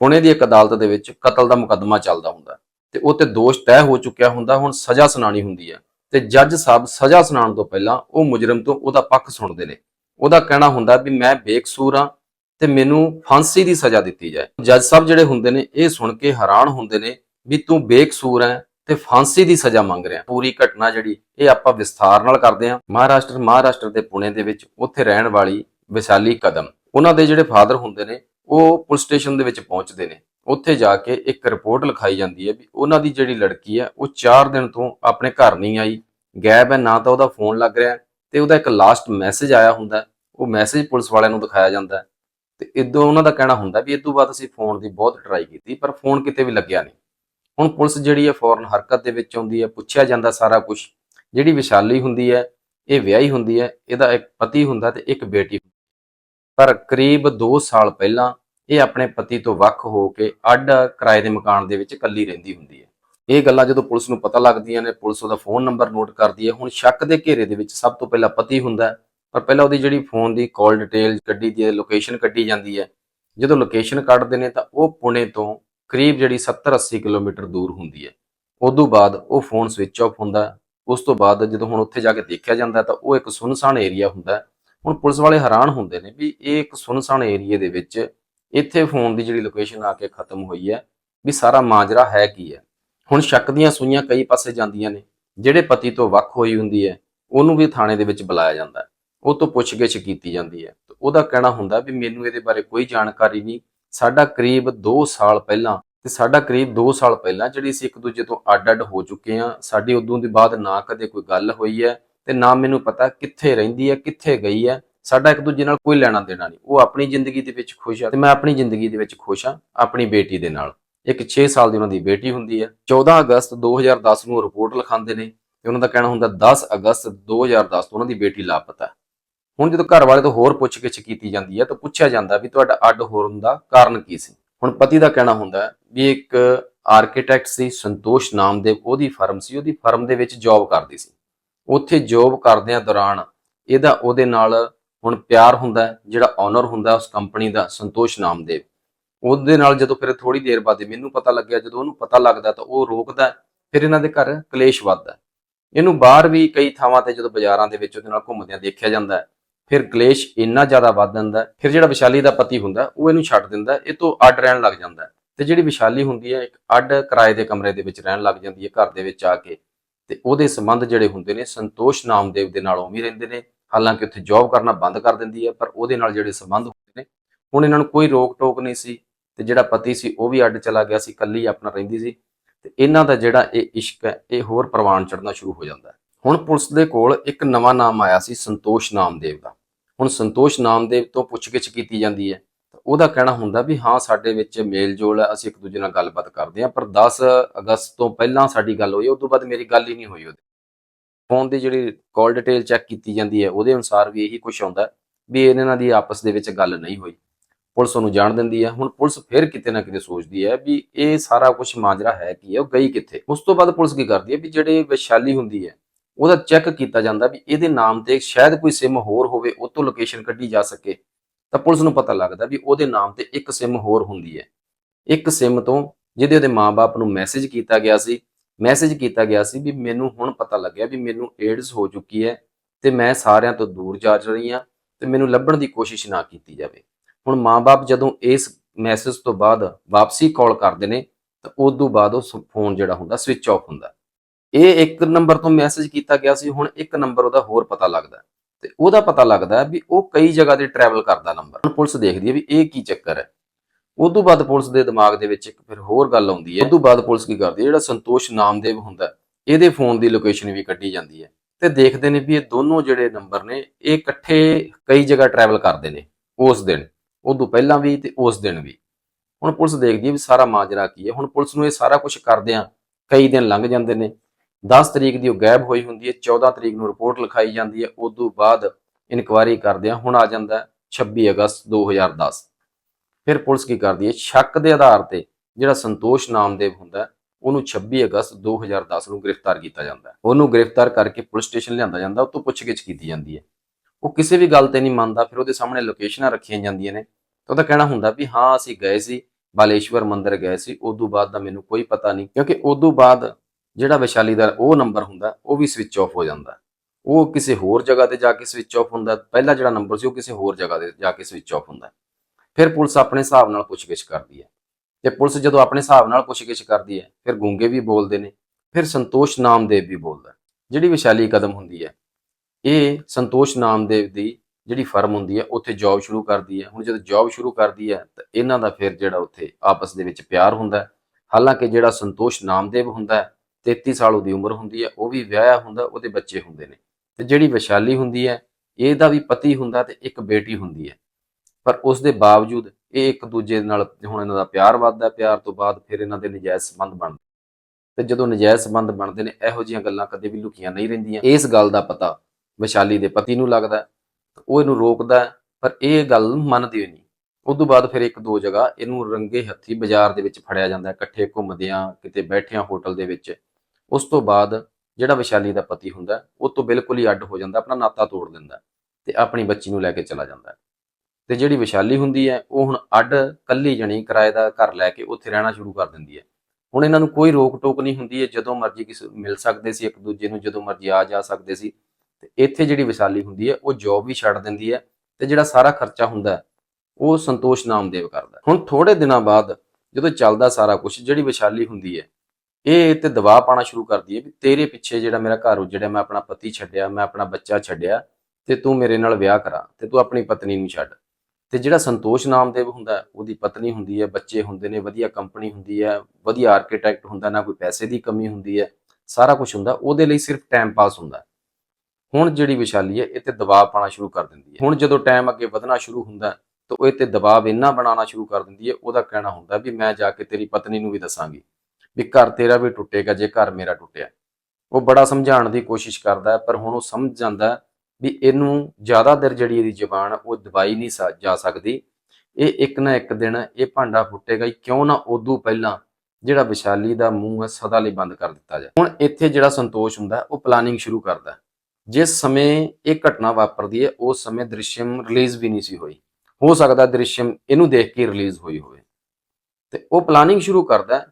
ਪੁਣੇ ਦੀ ਇੱਕ ਅਦਾਲਤ ਦੇ ਵਿੱਚ ਕਤਲ ਦਾ ਮੁਕੱਦਮਾ ਚੱਲਦਾ ਹੁੰਦਾ ਤੇ ਉਹ ਤੇ ਦੋਸ਼ ਤੈਅ ਹੋ ਚੁੱਕਿਆ ਹੁੰਦਾ, ਹੁਣ ਸਜ਼ਾ ਸੁਣਾਣੀ ਹੁੰਦੀ ਹੈ ਤੇ ਜੱਜ ਸਾਹਿਬ ਸਜ਼ਾ ਸੁਣਾਉਣ ਤੋਂ ਪਹਿਲਾਂ ਉਹ ਮੁਜਰਮ ਤੋਂ ਉਹਦਾ ਪੱਖ ਸੁਣਦੇ ਨੇ। ਉਹਦਾ ਕਹਿਣਾ ਹੁੰਦਾ ਵੀ ਮੈਂ ਬੇਕਸੂਰ ਹਾਂ ਤੇ ਮੈਨੂੰ ਫਾਂਸੀ ਦੀ ਸਜ਼ਾ ਦਿੱਤੀ ਜਾਏ। ਜੱਜ ਸਾਹਿਬ ਜਿਹੜੇ ਹੁੰਦੇ ਨੇ, ਇਹ ਸੁਣ ਕੇ ਹੈਰਾਨ ਹੁੰਦੇ ਨੇ ਵੀ ਤੂੰ ਬੇਕਸੂਰ ਹੈ ਤੇ ਫਾਂਸੀ ਦੀ ਸਜ਼ਾ ਮੰਗ ਰਿਹਾ। ਪੂਰੀ ਘਟਨਾ ਜਿਹੜੀ, ਇਹ ਆਪਾਂ ਵਿਸਥਾਰ ਨਾਲ ਕਰਦੇ ਹਾਂ। ਮਹਾਰਾਸ਼ਟਰ ਮਹਾਰਾਸ਼ਟਰ ਦੇ ਪੁਣੇ ਦੇ ਵਿੱਚ ਉੱਥੇ ਰਹਿਣ ਵਾਲੀ ਵਿਸ਼ਾਲੀ ਕਦਮ। ਉਹਨਾਂ ਦੇ ਜਿਹੜੇ ਫਾਦਰ ਹੁੰਦੇ ਨੇ ਉਹ ਪੁਲਿਸ ਸਟੇਸ਼ਨ ਦੇ ਵਿੱਚ ਪਹੁੰਚਦੇ ਨੇ। ਉੱਥੇ ਜਾ ਕੇ ਇੱਕ ਰਿਪੋਰਟ ਲਿਖਾਈ ਜਾਂਦੀ ਹੈ ਵੀ ਉਹਨਾਂ ਦੀ ਜਿਹੜੀ ਲੜਕੀ ਹੈ, ਉਹ 4 ਦਿਨ ਤੋਂ ਆਪਣੇ ਘਰ ਨਹੀਂ ਆਈ। ਗਾਇਬ ਹੈ, ਨਾ ਤਾਂ ਉਹਦਾ ਫੋਨ ਲੱਗ ਰਿਹਾ ਤੇ ਉਹਦਾ ਇੱਕ ਲਾਸਟ ਮੈਸੇਜ ਆਇਆ ਹੁੰਦਾ ਉਹ ਮੈਸੇਜ ਪੁਲਿਸ ਵਾਲਿਆਂ ਨੂੰ ਦਿਖਾਇਆ ਜਾਂਦਾ ਹੈ। ਤੇ ਇਦੋਂ ਉਹਨਾਂ ਦਾ ਕਹਿਣਾ ਹੁੰਦਾ ਵੀ ਇਹ ਤੋਂ ਬਾਅਦ ਅਸੀਂ ਫੋਨ ਦੀ ਬਹੁਤ ਟਰਾਈ ਕੀਤੀ, ਪਰ ਫੋਨ ਕਿਤੇ ਵੀ ਲੱਗਿਆ ਨਹੀਂ। ਹੁਣ ਪੁਲਿਸ ਜਿਹੜੀ ਹੈ ਫੌਰਨ ਹਰਕਤ ਦੇ ਵਿੱਚ ਆਉਂਦੀ ਹੈ, ਪੁੱਛਿਆ ਜਾਂਦਾ ਸਾਰਾ ਕੁਝ ਜਿਹੜੀ ਵਿਸ਼ਾਲੀ ਹੁੰਦੀ ਹੈ, ਇਹ ਵਿਆਹੀ ਹੁੰਦੀ ਹੈ, ਇਹਦਾ ਇੱਕ ਪਤੀ ਹੁੰਦਾ ਤੇ ਇੱਕ ਬੇਟੀ ਪਰ ਕਰੀਬ 2 ਸਾਲ ਪਹਿਲਾਂ ਇਹ ਆਪਣੇ ਪਤੀ ਤੋਂ ਵੱਖ ਹੋ ਕੇ ਅੱਡ ਕਿਰਾਏ ਦੇ ਮਕਾਨ ਦੇ ਵਿੱਚ ਇਕੱਲੀ ਰਹਿੰਦੀ ਹੁੰਦੀ ਹੈ। ਇਹ ਗੱਲਾਂ ਜਦੋਂ ਪੁਲਿਸ ਨੂੰ ਪਤਾ ਲੱਗਦੀਆਂ ਨੇ, ਪੁਲਿਸ ਉਹਦਾ ਫੋਨ ਨੰਬਰ ਨੋਟ ਕਰਦੀ ਹੈ। ਹੁਣ ਸ਼ੱਕ ਦੇ ਘੇਰੇ ਦੇ ਵਿੱਚ ਸਭ ਤੋਂ ਪਹਿਲਾਂ ਪਤੀ ਹੁੰਦਾ ਪਰ ਪਹਿਲਾਂ ਉਹਦੀ ਜਿਹੜੀ ਫੋਨ ਦੀ ਕਾਲ ਡਿਟੇਲ ਕੱਢੀ ਦੀ ਲੋਕੇਸ਼ਨ ਕੱਢੀ ਜਾਂਦੀ ਹੈ। ਜਦੋਂ ਲੋਕੇਸ਼ਨ ਕੱਢਦੇ ਨੇ ਤਾਂ ਉਹ ਪੁਣੇ ਤੋਂ ਕਰੀਬ ਜਿਹੜੀ 70-80 ਕਿਲੋਮੀਟਰ ਦੂਰ ਹੁੰਦੀ ਹੈ। ਉਦੋਂ ਬਾਅਦ ਉਹ ਫੋਨ ਸਵਿਚ ਆਫ ਹੁੰਦਾ ਉਸ ਤੋਂ ਬਾਅਦ ਜਦੋਂ ਹੁਣ ਉੱਥੇ ਜਾ ਕੇ ਦੇਖਿਆ ਜਾਂਦਾ ਤਾਂ ਉਹ ਇੱਕ ਸੁਨਸਾਨ ਏਰੀਆ ਹੁੰਦਾ ਹੁਣ ਪੁਲਿਸ ਵਾਲੇ ਹੈਰਾਨ ਹੁੰਦੇ ਨੇ ਵੀ ਇਹ ਇੱਕ ਸੁਨਸਾਨ ਏਰੀਏ ਦੇ ਵਿੱਚ ਇੱਥੇ ਫੋਨ ਦੀ ਜਿਹੜੀ ਲੋਕੇਸ਼ਨ ਆ ਕੇ ਖਤਮ ਹੋਈ ਹੈ, ਵੀ ਸਾਰਾ ਮਾਜਰਾ ਹੈ ਕੀ ਹੈ? ਹੁਣ ਸ਼ੱਕ ਦੀਆਂ ਸੂਈਆਂ ਕਈ ਪਾਸੇ ਜਾਂਦੀਆਂ ਨੇ, ਜਿਹੜੇ ਪਤੀ ਤੋਂ ਵੱਖ ਹੋਈ ਹੁੰਦੀ ਹੈ, ਉਹਨੂੰ ਵੀ ਥਾਣੇ ਦੇ ਵਿੱਚ ਬੁਲਾਇਆ ਜਾਂਦਾ ਹੈ। ਉਹ ਤੋਂ ਪੁੱਛਗਿੱਛ ਕੀਤੀ ਜਾਂਦੀ ਹੈ। ਉਹਦਾ ਕਹਿਣਾ ਹੁੰਦਾ ਵੀ ਮੈਨੂੰ ਇਹਦੇ ਬਾਰੇ ਕੋਈ ਜਾਣਕਾਰੀ ਨਹੀਂ। ਸਾਡਾ ਕਰੀਬ 2 ਸਾਲ ਪਹਿਲਾਂ ਤੇ ਸਾਡਾ ਕਰੀਬ 2 ਸਾਲ ਪਹਿਲਾਂ ਜਿਹੜੀ ਅਸੀਂ ਇੱਕ ਦੂਜੇ ਤੋਂ ਅੱਡ-ਅੱਡ ਹੋ ਚੁੱਕੇ ਆ ਸਾਡੀ ਉਦੋਂ ਦੇ ਬਾਅਦ ਨਾ ਕਦੇ ਕੋਈ ਗੱਲ ਹੋਈ ਹੈ। ਤੇ ਨਾ ਮੈਨੂੰ ਪਤਾ ਕਿੱਥੇ ਰਹਿੰਦੀ ਹੈ, ਕਿੱਥੇ ਗਈ ਹੈ। ਸਾਡਾ ਇੱਕ ਦੂਜੇ ਨਾਲ ਕੋਈ ਲੈਣਾ ਦੇਣਾ ਨਹੀਂ। ਉਹ ਆਪਣੀ ਜ਼ਿੰਦਗੀ ਦੇ ਵਿੱਚ ਖੁਸ਼ ਆ ਤੇ ਮੈਂ ਆਪਣੀ ਜ਼ਿੰਦਗੀ ਦੇ ਵਿੱਚ ਖੁਸ਼ ਆ, ਆਪਣੀ ਬੇਟੀ ਦੇ ਨਾਲ। ਇੱਕ 6 ਸਾਲ ਦੀ ਉਹਨਾਂ ਦੀ ਬੇਟੀ ਹੁੰਦੀ ਹੈ। 14 ਅਗਸਤ 2010 ਨੂੰ ਰਿਪੋਰਟ ਲਿਖਾਉਂਦੇ ਨੇ ਤੇ ਉਹਨਾਂ ਦਾ ਕਹਿਣਾ ਹੁੰਦਾ 10 ਅਗਸਤ 2010 ਤੋਂ ਉਹਨਾਂ ਦੀ ਬੇਟੀ ਲਾਪਤਾ ਹੈ। ਹੁਣ ਜਦੋਂ ਘਰ ਵਾਲੇ ਤੋਂ ਹੋਰ ਪੁੱਛਗਿੱਛ ਕੀਤੀ ਜਾਂਦੀ ਹੈ, ਤਾਂ ਪੁੱਛਿਆ ਜਾਂਦਾ ਵੀ ਤੁਹਾਡਾ ਅੱਡ ਹੋਰਨ ਦਾ ਕਾਰਨ ਕੀ ਸੀ? ਹੁਣ ਪਤੀ ਦਾ ਕਹਿਣਾ ਹੁੰਦਾ ਵੀ ਇੱਕ ਆਰਕੀਟੈਕਟ ਸੀ, ਸੰਤੋਸ਼ ਨਾਮ ਦੇ, ਉਹਦੀ ਫਰਮ ਸੀ, ਉਹਦੀ ਫਰਮ ਦੇ ਵਿੱਚ ਜੌਬ ਕਰਦੀ ਸੀ। ਉੱਥੇ ਜੌਬ ਕਰਦਿਆਂ ਦੌਰਾਨ ਇਹਦਾ ਉਹਦੇ ਨਾਲ ਹੁਣ ਪਿਆਰ ਹੁੰਦਾ ਜਿਹੜਾ ਓਨਰ ਹੁੰਦਾ ਉਸ ਕੰਪਨੀ ਦਾ ਸੰਤੋਸ਼ ਨਾਮਦੇਵ। ਉਹਦੇ ਨਾਲ ਜਦੋਂ ਫਿਰ ਥੋੜੀ ਦੇਰ ਬਾਅਦ ਮੈਨੂੰ ਪਤਾ ਲੱਗਿਆ, ਜਦੋਂ ਉਹਨੂੰ ਪਤਾ ਲੱਗਦਾ ਤਾਂ ਉਹ ਰੋਕਦਾ ਫਿਰ ਇਹਨਾਂ ਦੇ ਘਰ ਕਲੇਸ਼ ਵੱਧਦਾ ਇਹਨੂੰ ਬਾਹਰ ਵੀ ਕਈ ਥਾਵਾਂ ਤੇ ਜਦੋਂ ਬਾਜ਼ਾਰਾਂ ਦੇ ਵਿੱਚ ਉਹਦੇ ਨਾਲ ਘੁੰਮਦਿਆਂ ਦੇਖਿਆ ਜਾਂਦਾ ਫਿਰ ਕਲੇਸ਼ ਇੰਨਾ ਜ਼ਿਆਦਾ ਵੱਧ ਜਾਂਦਾ ਫਿਰ ਜਿਹੜਾ ਵਿਸ਼ਾਲੀ ਦਾ ਪਤੀ ਹੁੰਦਾ ਉਹ ਇਹਨੂੰ ਛੱਡ ਦਿੰਦਾ ਇਹ ਤੋਂ ਅੱਡ ਰਹਿਣ ਲੱਗ ਜਾਂਦਾ ਹੈ। ਤੇ ਜਿਹੜੀ ਵਿਸ਼ਾਲੀ ਹੁੰਦੀ ਹੈ, ਇੱਕ ਅੱਡ ਕਿਰਾਏ ਦੇ ਕਮਰੇ ਦੇ ਵਿੱਚ ਰਹਿਣ ਲੱਗ ਜਾਂਦੀ ਹੈ, ਘਰ ਦੇ ਵਿੱਚ ਆ ਕੇ। ਤੇ ਉਹਦੇ ਸੰਬੰਧ ਜਿਹੜੇ ਹੁੰਦੇ ਨੇ ਸੰਤੋਸ਼ ਨਾਮਦੇਵ ਦੇ ਨਾਲ ਉਵੇਂ ਰਹਿੰਦੇ ਨੇ। ਹਾਲਾਂਕਿ ਉੱਥੇ ਜੌਬ ਕਰਨਾ ਬੰਦ ਕਰ ਦਿੰਦੀ ਹੈ, ਪਰ ਉਹਦੇ ਨਾਲ ਜਿਹੜੇ ਸੰਬੰਧ ਹੁੰਦੇ ਨੇ, ਹੁਣ ਇਹਨਾਂ ਨੂੰ ਕੋਈ ਰੋਕ ਟੋਕ ਨਹੀਂ ਸੀ ਤੇ ਜਿਹੜਾ ਪਤੀ ਸੀ ਉਹ ਵੀ ਅੱਡ ਚਲਾ ਗਿਆ ਸੀ, ਇਕੱਲੀ ਆਪਣਾ ਰਹਿੰਦੀ ਸੀ। ਤੇ ਇਹਨਾਂ ਦਾ ਜਿਹੜਾ ਇਹ ਇਸ਼ਕ ਹੈ, ਇਹ ਹੋਰ ਪ੍ਰਵਾਨ ਚੜਨਾ ਸ਼ੁਰੂ ਹੋ ਜਾਂਦਾ ਹੈ। ਹੁਣ ਪੁਲਿਸ ਦੇ ਕੋਲ ਇੱਕ ਨਵਾਂ ਨਾਮ ਆਇਆ ਸੀ ਸੰਤੋਸ਼ ਨਾਮਦੇਵ ਦਾ। ਹੁਣ ਸੰਤੋਸ਼ ਨਾਮਦੇਵ ਤੋਂ ਪੁੱਛਗਿੱਛ ਕੀਤੀ ਜਾਂਦੀ ਹੈ। ਉਹਦਾ ਕਹਿਣਾ ਹੁੰਦਾ ਵੀ ਹਾਂ, ਸਾਡੇ ਵਿੱਚ ਮੇਲ ਜੋਲ ਹੈ, ਅਸੀਂ ਇੱਕ ਦੂਜੇ ਨਾਲ ਗੱਲਬਾਤ ਕਰਦੇ ਹਾਂ, ਪਰ 10 ਅਗਸਤ ਤੋਂ ਪਹਿਲਾਂ ਸਾਡੀ ਗੱਲ ਹੋਈ, ਉਸ ਤੋਂ ਬਾਅਦ ਮੇਰੀ ਗੱਲ ਹੀ ਨਹੀਂ ਹੋਈ ਉਹਦੇ। ਫੋਨ ਦੀ ਜਿਹੜੀ ਕਾਲ ਡਿਟੇਲ ਚੈੱਕ ਕੀਤੀ ਜਾਂਦੀ ਹੈ, ਉਹਦੇ ਅਨੁਸਾਰ ਵੀ ਇਹੀ ਕੁਝ ਆਉਂਦਾ ਵੀ ਇਹਨਾਂ ਦੀ ਆਪਸ ਦੇ ਵਿੱਚ ਗੱਲ ਨਹੀਂ ਹੋਈ। ਪੁਲਿਸ ਉਹਨੂੰ ਜਾਣ ਦਿੰਦੀ ਹੈ, ਹੁਣ ਪੁਲਿਸ ਫਿਰ ਕਿਤੇ ਨਾ ਕਿਤੇ ਸੋਚਦੀ ਹੈ ਵੀ ਇਹ ਸਾਰਾ ਕੁਝ ਮਾਜਰਾ ਹੈ ਕੀ ਹੈ, ਉਹ ਗਈ ਕਿੱਥੇ? ਉਸ ਤੋਂ ਬਾਅਦ ਪੁਲਿਸ ਕੀ ਕਰਦੀ ਹੈ ਵੀ ਜਿਹੜੇ ਵਿਸ਼ਾਲੀ ਹੁੰਦੀ ਹੈ, ਉਹਦਾ ਚੈੱਕ ਕੀਤਾ ਜਾਂਦਾ ਵੀ ਇਹਦੇ ਨਾਮ ਤੇ ਸ਼ਾਇਦ ਕੋਈ ਸਿਮ ਹੋਰ ਹੋਵੇ, ਉਹ ਤੋਂ ਲੋਕੇਸ਼ਨ ਕੱਢੀ ਜਾ ਸਕੇ। ਤਾਂ ਪੁਲਿਸ ਨੂੰ ਪਤਾ ਲੱਗਦਾ ਵੀ ਉਹਦੇ ਨਾਮ ਤੇ ਇੱਕ ਸਿਮ ਹੋਰ ਹੁੰਦੀ ਹੈ। ਇੱਕ ਸਿਮ ਤੋਂ ਜਿਹਦੇ ਉਹਦੇ ਮਾਪੇ ਨੂੰ ਮੈਸੇਜ ਕੀਤਾ ਗਿਆ ਸੀ ਮੈਸੇਜ ਕੀਤਾ ਗਿਆ ਸੀ ਵੀ ਮੈਨੂੰ ਹੁਣ ਪਤਾ ਲੱਗਿਆ ਵੀ ਮੈਨੂੰ ਏਡਸ ਹੋ ਚੁੱਕੀ ਹੈ ਤੇ ਮੈਂ ਸਾਰਿਆਂ ਤੋਂ ਦੂਰ ਜਾ ਰਹੀ ਹਾਂ ਤੇ ਮੈਨੂੰ ਲੱਭਣ ਦੀ ਕੋਸ਼ਿਸ਼ ਨਾ ਕੀਤੀ ਜਾਵੇ। ਹੁਣ ਮਾਪੇ ਜਦੋਂ ਇਸ ਮੈਸੇਜ ਤੋਂ ਬਾਅਦ ਵਾਪਸੀ ਕਾਲ ਕਰਦੇ ਨੇ, ਤਾਂ ਉਸ ਤੋਂ ਬਾਅਦ ਉਹ ਫੋਨ ਜਿਹੜਾ ਹੁੰਦਾ ਸਵਿਚ ਆਫ ਹੁੰਦਾ। ਇਹ ਇੱਕ ਨੰਬਰ ਤੋਂ ਮੈਸੇਜ ਕੀਤਾ ਗਿਆ ਸੀ, ਹੁਣ ਇੱਕ ਨੰਬਰ ਉਹਦਾ ਹੋਰ ਪਤਾ ਲੱਗਦਾ। ਤੇ ਉਹਦਾ ਪਤਾ ਲੱਗਦਾ ਵੀ ਉਹ ਕਈ ਜਗ੍ਹਾ ਤੇ ਟਰੈਵਲ ਕਰਦਾ ਨੰਬਰ ਪੁਲਿਸ ਦੇਖਦੀ ਹੈ ਵੀ ਇਹ ਕੀ ਚੱਕਰ ਹੈ। ਉਸ ਤੋਂ ਬਾਅਦ ਪੁਲਿਸ ਦੇ ਦਿਮਾਗ ਦੇ ਵਿੱਚ ਇੱਕ ਫਿਰ ਹੋਰ ਗੱਲ ਆਉਂਦੀ ਹੈ। ਉਸ ਤੋਂ ਬਾਅਦ ਪੁਲਿਸ ਕੀ ਕਰਦੀ ਹੈ, ਜਿਹੜਾ ਸੰਤੋਸ਼ ਨਾਮਦੇਵ ਹੁੰਦਾ, ਇਹਦੇ ਫੋਨ ਦੀ ਲੋਕੇਸ਼ਨ ਵੀ ਕੱਢੀ ਜਾਂਦੀ ਹੈ। ਤੇ ਦੇਖਦੇ ਨੇ ਵੀ ਇਹ ਦੋਨੋਂ ਜਿਹੜੇ ਨੰਬਰ ਨੇ, ਇਹ ਇਕੱਠੇ ਕਈ ਜਗ੍ਹਾ ਟਰੈਵਲ ਕਰਦੇ ਨੇ, ਉਸ ਦਿਨ। ਉਦੋਂ ਪਹਿਲਾਂ ਵੀ ਤੇ ਉਸ ਦਿਨ ਵੀ। ਹੁਣ ਪੁਲਿਸ ਦੇਖਦੀ ਹੈ ਵੀ ਸਾਰਾ ਮਾਜਰਾ ਕੀ ਹੈ। ਹੁਣ ਪੁਲਿਸ ਨੂੰ ਇਹ ਸਾਰਾ ਕੁਝ ਕਰਦਿਆਂ ਕਈ ਦਿਨ ਲੰਘ ਜਾਂਦੇ ਨੇ। 10 ਤਰੀਕ ਦੀ ਉਹ ਗਾਇਬ ਹੋਈ ਹੁੰਦੀ ਹੈ 14 ਤਰੀਕ ਨੂੰ ਰਿਪੋਰਟ ਲਿਖਾਈ ਜਾਂਦੀ ਹੈ, ਉਸ ਤੋਂ ਬਾਅਦ ਇਨਕੁਆਇਰੀ ਕਰਦਿਆਂ ਹੁਣ ਆ ਜਾਂਦਾ ਹੈ 26 ਅਗਸਤ 2010 ਫਿਰ ਪੁਲਿਸ ਕੀ ਕਰਦੀ ਹੈ? ਸ਼ੱਕ ਦੇ ਆਧਾਰ ਤੇ ਜਿਹੜਾ ਸੰਤੋਸ਼ ਨਾਮਦੇਵ ਹੁੰਦਾ ਉਹਨੂੰ 26 ਅਗਸਤ 2010 ਨੂੰ ਗ੍ਰਿਫਤਾਰ ਕੀਤਾ ਜਾਂਦਾ ਉਹਨੂੰ ਗ੍ਰਿਫਤਾਰ ਕਰਕੇ ਪੁਲਿਸ ਸਟੇਸ਼ਨ ਲਿਆਂਦਾ ਜਾਂਦਾ, ਉਹ ਤੋਂ ਪੁੱਛਗਿੱਛ ਕੀਤੀ ਜਾਂਦੀ ਹੈ। ਉਹ ਕਿਸੇ ਵੀ ਗੱਲ ਤੇ ਨਹੀਂ ਮੰਨਦਾ, ਫਿਰ ਉਹਦੇ ਸਾਹਮਣੇ ਲੋਕੇਸ਼ਨਾਂ ਰੱਖੀਆਂ ਜਾਂਦੀਆਂ ਨੇ। ਤਾਂ ਉਹਦਾ ਕਹਿਣਾ ਹੁੰਦਾ ਵੀ ਹਾਂ, ਅਸੀਂ ਗਏ ਸੀ, ਬਾਲੇਸ਼ਵਰ ਮੰਦਿਰ ਗਏ ਸੀ ਉਦੋਂ ਬਾਅਦ ਦਾ ਮੈਨੂੰ ਕੋਈ ਪਤਾ ਨਹੀਂ, ਕਿਉਂਕਿ ਉਦੋਂ ਬਾਅਦ ਜਿਹੜਾ ਵਿਸ਼ਾਲੀ ਦਾ ਉਹ ਨੰਬਰ ਹੁੰਦਾ, ਉਹ ਵੀ ਸਵਿਚ ਆਫ ਹੋ ਜਾਂਦਾ। ਉਹ ਕਿਸੇ ਹੋਰ ਜਗ੍ਹਾ ਤੇ ਜਾ ਕੇ ਸਵਿਚ ਆਫ ਹੁੰਦਾ, ਪਹਿਲਾ ਜਿਹੜਾ ਨੰਬਰ ਸੀ ਉਹ ਕਿਸੇ ਹੋਰ ਜਗ੍ਹਾ ਤੇ ਜਾ ਕੇ ਸਵਿਚ ਆਫ ਹੁੰਦਾ। ਫਿਰ ਪੁਲਿਸ ਆਪਣੇ ਹਿਸਾਬ ਨਾਲ ਪੁੱਛਗਿੱਛ ਕਰਦੀ ਹੈ। ਤੇ ਪੁਲਿਸ ਜਦੋਂ ਆਪਣੇ ਹਿਸਾਬ ਨਾਲ ਪੁੱਛਗਿੱਛ ਕਰਦੀ ਹੈ, ਫਿਰ ਗੁੰਗੇ ਵੀ ਬੋਲਦੇ ਨੇ, ਫਿਰ ਸੰਤੋਸ਼ ਨਾਮਦੇਵ ਵੀ ਬੋਲਦਾ ਜਿਹੜੀ ਵਿਸ਼ਾਲੀ ਕਦਮ ਹੁੰਦੀ ਹੈ, ਇਹ ਸੰਤੋਸ਼ ਨਾਮਦੇਵ ਦੀ ਜਿਹੜੀ ਫਰਮ ਹੁੰਦੀ ਹੈ, ਉੱਥੇ ਜੌਬ ਸ਼ੁਰੂ ਕਰਦੀ ਹੈ। ਹੁਣ ਜਦੋਂ ਜੌਬ ਸ਼ੁਰੂ ਕਰਦੀ ਹੈ, ਤਾਂ ਇਹਨਾਂ ਦਾ ਫਿਰ ਜਿਹੜਾ ਉੱਥੇ ਆਪਸ ਦੇ ਵਿੱਚ ਪਿਆਰ ਹੁੰਦਾ ਹਾਲਾਂਕਿ ਜਿਹੜਾ ਸੰਤੋਸ਼ ਨਾਮਦੇਵ ਹੁੰਦਾ 33 ਸਾਲ ਉਹਦੀ ਉਮਰ ਹੁੰਦੀ ਹੈ, ਉਹ ਵੀ ਵਿਆਹਿਆ ਹੁੰਦਾ, ਉਹਦੇ ਬੱਚੇ ਹੁੰਦੇ ਨੇ। ਤੇ ਜਿਹੜੀ ਵਿਸ਼ਾਲੀ ਹੁੰਦੀ ਹੈ, ਇਹਦਾ ਵੀ ਪਤੀ ਹੁੰਦਾ ਤੇ ਇੱਕ ਬੇਟੀ ਹੁੰਦੀ ਹੈ। ਪਰ ਉਸ ਦੇ ਬਾਵਜੂਦ ਇਹ ਇੱਕ ਦੂਜੇ ਨਾਲ ਹੁਣ ਇਹਨਾਂ ਦਾ ਪਿਆਰ ਵੱਧਦਾ, ਪਿਆਰ ਤੋਂ ਬਾਅਦ ਫਿਰ ਇਹਨਾਂ ਦੇ ਨਜਾਇਜ਼ ਸੰਬੰਧ ਬਣਦੇ ਤੇ ਜਦੋਂ ਨਜਾਇਜ਼ ਸੰਬੰਧ ਬਣਦੇ ਨੇ, ਇਹੋ ਜਿਹੀਆਂ ਗੱਲਾਂ ਕਦੇ ਵੀ ਲੁਕੀਆਂ ਨਹੀਂ ਰਹਿੰਦੀਆਂ। ਇਸ ਗੱਲ ਦਾ ਪਤਾ ਵਿਸ਼ਾਲੀ ਦੇ ਪਤੀ ਨੂੰ ਲੱਗਦਾ ਉਹ ਇਹਨੂੰ ਰੋਕਦਾ ਪਰ ਇਹ ਗੱਲ ਮੰਨਦੀ ਹੋਈ ਨਹੀਂ। ਉਸ ਤੋਂ ਬਾਅਦ ਫਿਰ ਇੱਕ ਦੋ ਜਗ੍ਹਾ ਇਹਨੂੰ ਰੰਗੇ ਹੱਥੀ ਬਾਜ਼ਾਰ ਦੇ ਵਿੱਚ ਫੜਿਆ ਜਾਂਦਾ ਇਕੱਠੇ ਘੁੰਮਦਿਆਂ, ਕਿਤੇ ਬੈਠਿਆਂ ਹੋਟਲ ਦੇ ਵਿੱਚ। ਉਸ ਤੋਂ ਬਾਅਦ ਜਿਹੜਾ ਵਿਸ਼ਾਲੀ ਦਾ ਪਤੀ ਹੁੰਦਾ, ਉਹ ਤੋਂ ਬਿਲਕੁਲ ਹੀ ਅੱਡ ਹੋ ਜਾਂਦਾ, ਆਪਣਾ ਨਾਤਾ ਤੋੜ ਦਿੰਦਾ ਹੈ ਤੇ ਆਪਣੀ ਬੱਚੀ ਨੂੰ ਲੈ ਕੇ ਚਲਾ ਜਾਂਦਾ ਤੇ ਜਿਹੜੀ ਵਿਸ਼ਾਲੀ ਹੁੰਦੀ ਹੈ, ਉਹ ਹੁਣ ਅੱਡ ਕੱਲੀ ਜਣੀ ਕਿਰਾਏ ਦਾ ਘਰ ਲੈ ਕੇ ਉੱਥੇ ਰਹਿਣਾ ਸ਼ੁਰੂ ਕਰ ਦਿੰਦੀ ਹੈ। ਹੁਣ ਇਹਨਾਂ ਨੂੰ ਕੋਈ ਰੋਕ ਟੋਕ ਨਹੀਂ ਹੁੰਦੀ ਹੈ ਜਦੋਂ ਮਰਜ਼ੀ ਕਿਸੇ ਮਿਲ ਸਕਦੇ ਸੀ, ਇੱਕ ਦੂਜੇ ਨੂੰ ਜਦੋਂ ਮਰਜ਼ੀ ਆ ਜਾ ਸਕਦੇ ਸੀ, ਤੇ ਇੱਥੇ ਜਿਹੜੀ ਵਿਸ਼ਾਲੀ ਹੁੰਦੀ ਹੈ, ਉਹ ਜੌਬ ਵੀ ਛੱਡ ਦਿੰਦੀ ਹੈ ਤੇ ਜਿਹੜਾ ਸਾਰਾ ਖਰਚਾ ਹੁੰਦਾ ਉਹ ਸੰਤੋਸ਼ ਨਾਮਦੇਵ ਕਰਦਾ ਹੁਣ ਥੋੜੇ ਦਿਨਾਂ ਬਾਅਦ ਜਦੋਂ ਚੱਲਦਾ ਸਾਰਾ ਕੁਝ ਜਿਹੜੀ ਵਿਸ਼ਾਲੀ ਹੁੰਦੀ ਹੈ ਇਹ ਤੇ ਦਬਾਅ ਪਾਣਾ ਸ਼ੁਰੂ ਕਰਦੀ ਹੈ ਵੀ ਤੇਰੇ ਪਿੱਛੇ ਜਿਹੜਾ ਮੇਰਾ ਘਰ ਉਜੜਿਆ, ਮੈਂ ਆਪਣਾ ਪਤੀ ਛੱਡਿਆ, ਮੈਂ ਆਪਣਾ ਬੱਚਾ ਛੱਡਿਆ ਤੇ ਤੂੰ ਮੇਰੇ ਨਾਲ ਵਿਆਹ ਕਰਾ ਤੇ ਤੂੰ ਆਪਣੀ ਪਤਨੀ ਨੂੰ ਛੱਡ। ਤੇ ਜਿਹੜਾ ਸੰਤੋਸ਼ ਨਾਮਦੇਵ ਹੁੰਦਾ, ਉਹਦੀ ਪਤਨੀ ਹੁੰਦੀ ਹੈ, ਬੱਚੇ ਹੁੰਦੇ ਨੇ, ਵਧੀਆ ਕੰਪਨੀ ਹੁੰਦੀ ਹੈ, ਵਧੀਆ ਆਰਕੀਟੈਕਟ ਹੁੰਦਾ, ਨਾ ਕੋਈ ਪੈਸੇ ਦੀ ਕਮੀ ਹੁੰਦੀ ਹੈ, ਸਾਰਾ ਕੁਝ ਹੁੰਦਾ, ਉਹਦੇ ਲਈ ਸਿਰਫ ਟਾਈਮ ਪਾਸ ਹੁੰਦਾ। ਹੁਣ ਜਿਹੜੀ ਵਿਸ਼ਾਲੀ ਹੈ, ਇਹ ਤੇ ਦਬਾਅ ਪਾਣਾ ਸ਼ੁਰੂ ਕਰ ਦਿੰਦੀ ਹੈ। ਹੁਣ ਜਦੋਂ ਟਾਈਮ ਅੱਗੇ ਵਧਣਾ ਸ਼ੁਰੂ ਹੁੰਦਾ, ਤਾਂ ਉਹ ਇਹ ਤੇ ਦਬਾਅ ਇੰਨਾ ਬਣਾਉਣਾ ਸ਼ੁਰੂ ਕਰ ਦਿੰਦੀ ਹੈ, ਉਹਦਾ ਕਹਿਣਾ ਹੁੰਦਾ ਵੀ ਮੈਂ ਜਾ ਕੇ ਤੇਰੀ ਪਤਨੀ ਨੂੰ ਵੀ ਦੱਸਾਂਗੀ। ਵੀ ਘਰ ਤੇਰਾ ਵੀ ਟੁੱਟੇਗਾ ਜੇ ਘਰ ਮੇਰਾ ਟੁੱਟਿਆ। ਉਹ ਬੜਾ ਸਮਝਾਉਣ ਦੀ ਕੋਸ਼ਿਸ਼ ਕਰਦਾ ਪਰ ਹੁਣ ਉਹ ਸਮਝ ਜਾਂਦਾ ਵੀ ਇਹਨੂੰ ਜ਼ਿਆਦਾ ਦਰ ਜਿਹੜੀ ਇਹਦੀ ਜ਼ੁਬਾਨ ਉਹ ਦਬਾਈ ਨਹੀਂ ਸਾ- ਜਾ ਸਕਦੀ। ਇਹ ਇੱਕ ਨਾ ਇੱਕ ਦਿਨ ਇਹ ਭਾਂਡਾ ਫੁੱਟੇਗਾ ਕਿਉਂ ਨਾ ਉਦੋਂ ਪਹਿਲਾਂ ਜਿਹੜਾ ਵਿਸ਼ਾਲੀ ਦਾ ਮੂੰਹ ਹੈ, ਸਦਾ ਲਈ ਬੰਦ ਕਰ ਦਿੱਤਾ ਜਾਏ। ਹੁਣ ਇੱਥੇ ਜਿਹੜਾ ਸੰਤੋਸ਼ ਹੁੰਦਾ ਉਹ ਪਲਾਨਿੰਗ ਸ਼ੁਰੂ ਕਰਦਾ ਜਿਸ ਸਮੇਂ ਇਹ ਘਟਨਾ ਵਾਪਰਦੀ ਹੈ, ਉਸ ਸਮੇਂ ਦ੍ਰਿਸ਼ਯਮ ਰਿਲੀਜ਼ ਵੀ ਨਹੀਂ ਸੀ ਹੋਈ। ਹੋ ਸਕਦਾ ਦ੍ਰਿਸ਼ਯਮ ਇਹਨੂੰ ਦੇਖ ਕੇ ਰਿਲੀਜ਼ ਹੋਈ ਹੋਵੇ। ਤੇ ਉਹ ਪਲਾਨਿੰਗ ਸ਼ੁਰੂ ਕਰਦਾ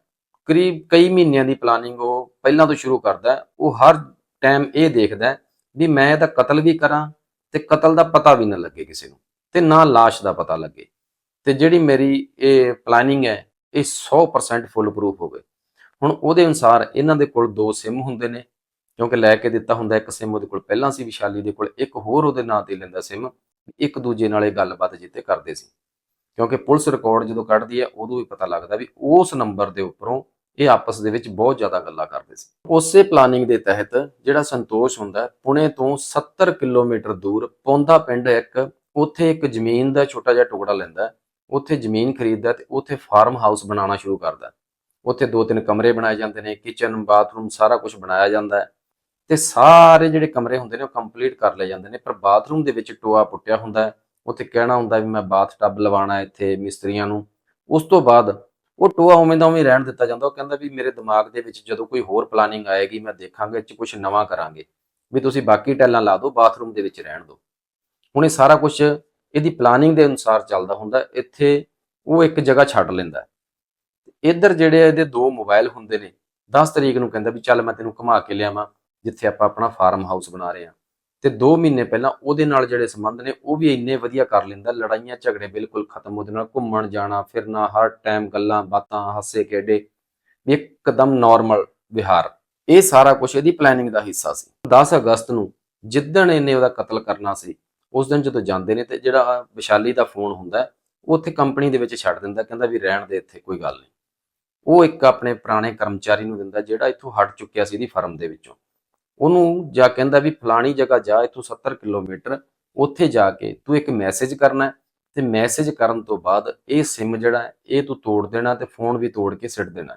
ਕਰੀਬ ਕਈ ਮਹੀਨਿਆਂ ਦੀ ਪਲਾਨਿੰਗ ਉਹ ਪਹਿਲਾਂ ਤੋਂ ਸ਼ੁਰੂ ਕਰਦਾ ਉਹ ਹਰ ਟਾਈਮ ਇਹ ਦੇਖਦਾ ਵੀ ਮੈਂ ਇਹਦਾ ਕਤਲ ਵੀ ਕਰਾਂ ਤੇ ਕਤਲ ਦਾ ਪਤਾ ਵੀ ਨਾ ਲੱਗੇ ਕਿਸੇ ਨੂੰ ਤੇ ਨਾ ਲਾਸ਼ ਦਾ ਪਤਾ ਲੱਗੇ। ਤੇ ਜਿਹੜੀ ਮੇਰੀ ਇਹ ਪਲਾਨਿੰਗ ਹੈ, ਇਹ 100% ਫੁੱਲ ਪ੍ਰੂਫ ਹੋਵੇ ਹੁਣ ਉਹਦੇ ਅਨੁਸਾਰ ਇਹਨਾਂ ਦੇ ਕੋਲ ਦੋ ਸਿਮ ਹੁੰਦੇ ਨੇ, ਕਿਉਂਕਿ ਲੈ ਕੇ ਦਿੱਤਾ ਹੁੰਦਾ ਇੱਕ ਸਿਮ ਉਹਦੇ ਕੋਲ ਪਹਿਲਾਂ ਸੀ, ਵਿਸ਼ਾਲੀ ਦੇ ਕੋਲ ਇੱਕ ਹੋਰ ਉਹਦੇ ਨਾਂ ਤੇ ਲੈਂਦਾ ਸਿਮ ਇੱਕ ਦੂਜੇ ਨਾਲ ਇਹ ਗੱਲਬਾਤ ਜਿੱਤੇ ਕਰਦੇ ਸੀ। ਕਿਉਂਕਿ ਪੁਲਿਸ ਰਿਕਾਰਡ ਜਦੋਂ ਕੱਢਦੀ ਹੈ, ਉਦੋਂ ਵੀ ਪਤਾ ਲੱਗਦਾ ਵੀ ਉਸ ਨੰਬਰ ਦੇ ਉੱਪਰੋਂ ਇਹ ਆਪਸ ਦੇ ਵਿੱਚ ਬਹੁਤ ਜ਼ਿਆਦਾ ਗੱਲਾਂ ਕਰਦੇ ਸੀ। ਉਸੇ ਪਲਾਨਿੰਗ ਦੇ ਤਹਿਤ ਜਿਹੜਾ ਸੰਤੋਸ਼ ਹੁੰਦਾ ਪੁਣੇ ਤੋਂ 70 ਕਿਲੋਮੀਟਰ ਦੂਰ ਪੌਂਦਾ ਪਿੰਡ ਇੱਕ, ਉੱਥੇ ਇੱਕ ਜ਼ਮੀਨ ਦਾ ਛੋਟਾ ਜਿਹਾ ਟੁਕੜਾ ਲੈਂਦਾ ਉੱਥੇ ਜ਼ਮੀਨ ਖਰੀਦਦਾ ਤੇ ਉੱਥੇ ਫਾਰਮ ਹਾਊਸ ਬਣਾਉਣਾ ਸ਼ੁਰੂ ਕਰਦਾ ਉੱਥੇ ਦੋ ਤਿੰਨ ਕਮਰੇ ਬਣਾਏ ਜਾਂਦੇ ਨੇ ਕਿਚਨ ਬਾਥਰੂਮ ਸਾਰਾ ਕੁਝ ਬਣਾਇਆ ਜਾਂਦਾ ਹੈ। ਤੇ ਸਾਰੇ ਜਿਹੜੇ ਕਮਰੇ ਹੁੰਦੇ ਨੇ ਉਹ ਕੰਪਲੀਟ ਕਰ ਲਏ ਜਾਂਦੇ ਨੇ, ਪਰ ਬਾਥਰੂਮ ਦੇ ਵਿੱਚ ਟੋਆ ਪੁੱਟਿਆ ਹੁੰਦਾ ਹੈ। ਉੱਥੇ ਕਹਿਣਾ ਹੁੰਦਾ ਵੀ ਮੈਂ ਬਾਥ ਟੱਬ ਲਵਾਉਣਾ ਇੱਥੇ ਮਿਸਤਰੀਆਂ ਨੂੰ। ਉਸ ਤੋਂ ਬਾਅਦ ਉਹ ਟੋਆ ਉਵੇਂ ਦਾ ਉਵੇਂ ਰਹਿਣ ਦਿੱਤਾ ਜਾਂਦਾ। ਉਹ ਕਹਿੰਦਾ ਵੀ ਮੇਰੇ ਦਿਮਾਗ ਦੇ ਵਿੱਚ ਜਦੋਂ ਕੋਈ ਹੋਰ ਪਲਾਨਿੰਗ ਆਏਗੀ, ਮੈਂ ਦੇਖਾਂਗਾ, ਇਹ 'ਚ ਕੁਝ ਨਵਾਂ ਕਰਾਂਗੇ। ਵੀ ਤੁਸੀਂ ਬਾਕੀ ਟੈਲਾਂ ਲਾ ਦਿਓ, ਬਾਥਰੂਮ ਦੇ ਵਿੱਚ ਰਹਿਣ ਦਿਓ। ਹੁਣ ਇਹ ਸਾਰਾ ਕੁਝ ਇਹਦੀ ਪਲਾਨਿੰਗ ਦੇ ਅਨੁਸਾਰ ਚੱਲਦਾ ਹੁੰਦਾ। ਇੱਥੇ ਉਹ ਇੱਕ ਜਗ੍ਹਾ ਛੱਡ ਲੈਂਦਾ। ਇੱਧਰ ਜਿਹੜੇ ਇਹਦੇ ਦੋ ਮੋਬਾਈਲ ਹੁੰਦੇ ਨੇ 10 ਤਰੀਕ ਨੂੰ ਕਹਿੰਦਾ ਵੀ ਚੱਲ ਮੈਂ ਤੈਨੂੰ ਘੁਮਾ ਕੇ ਲਿਆਵਾਂ, ਜਿੱਥੇ ਆਪਾਂ ਆਪਣਾ ਫਾਰਮ ਹਾਊਸ ਬਣਾ ਰਹੇ ਹਾਂ। ਤੇ 2 ਮਹੀਨੇ ਪਹਿਲਾਂ ਉਹਦੇ ਨਾਲ ਜਿਹੜੇ ਸੰਬੰਧ ਨੇ, ਉਹ ਵੀ ਇੰਨੇ ਵਧੀਆ ਕਰ ਲੈਂਦਾ, ਲੜਾਈਆਂ ਝਗੜੇ ਬਿਲਕੁਲ ਖਤਮ ਉਹਦੇ ਨਾਲ, ਘੁੰਮਣ ਜਾਣਾ, ਫਿਰਨਾ, ਹਰ ਟਾਈਮ ਗੱਲਾਂ ਬਾਤਾਂ, ਹੱਸੇ ਖੇਡੇ ਵੀ ਇੱਕਦਮ ਨਾਰਮਲ ਵਿਹਾਰ। ਇਹ ਸਾਰਾ ਕੁਝ ਇਹਦੀ ਪਲੈਨਿੰਗ ਦਾ ਹਿੱਸਾ ਸੀ। 10 ਅਗਸਤ ਨੂੰ ਜਿੱਦਣ ਇਹਨੇ ਉਹਦਾ ਕਤਲ ਕਰਨਾ ਸੀ, ਉਸ ਦਿਨ ਜਦੋਂ ਜਾਂਦੇ ਨੇ ਤੇ ਜਿਹੜਾ ਵਿਸ਼ਾਲੀ ਦਾ ਫੋਨ ਹੁੰਦਾ, ਉਹ ਉੱਥੇ ਕੰਪਨੀ ਦੇ ਵਿੱਚ ਛੱਡ ਦਿੰਦਾ, ਕਹਿੰਦਾ ਵੀ ਰਹਿਣ ਦੇ ਇੱਥੇ, ਕੋਈ ਗੱਲ ਨਹੀਂ। ਉਹ ਇੱਕ ਆਪਣੇ ਪੁਰਾਣੇ ਕਰਮਚਾਰੀ ਨੂੰ ਦਿੰਦਾ, ਜਿਹੜਾ ਇੱਥੋਂ ਹਟ ਚੁੱਕਿਆ ਸੀ ਇਹਦੀ ਫਰਮ ਦੇ ਵਿੱਚੋਂ। ਉਹਨੂੰ ਜਾ ਕਹਿੰਦਾ ਵੀ ਫਲਾਣੀ ਜਗ੍ਹਾ ਜਾ, ਇੱਥੋਂ 70 ਕਿਲੋਮੀਟਰ, ਉੱਥੇ ਜਾ ਕੇ ਤੂੰ ਇੱਕ ਮੈਸੇਜ ਕਰਨਾ ਹੈ ਤੇ ਮੈਸੇਜ ਕਰਨ ਤੋਂ ਬਾਅਦ ਇਹ ਸਿਮ ਜਿਹੜਾ ਇਹ ਤੂੰ ਤੋੜ ਦੇਣਾ ਤੇ ਫੋਨ ਵੀ ਤੋੜ ਕੇ ਸਿੱਟ ਦੇਣਾ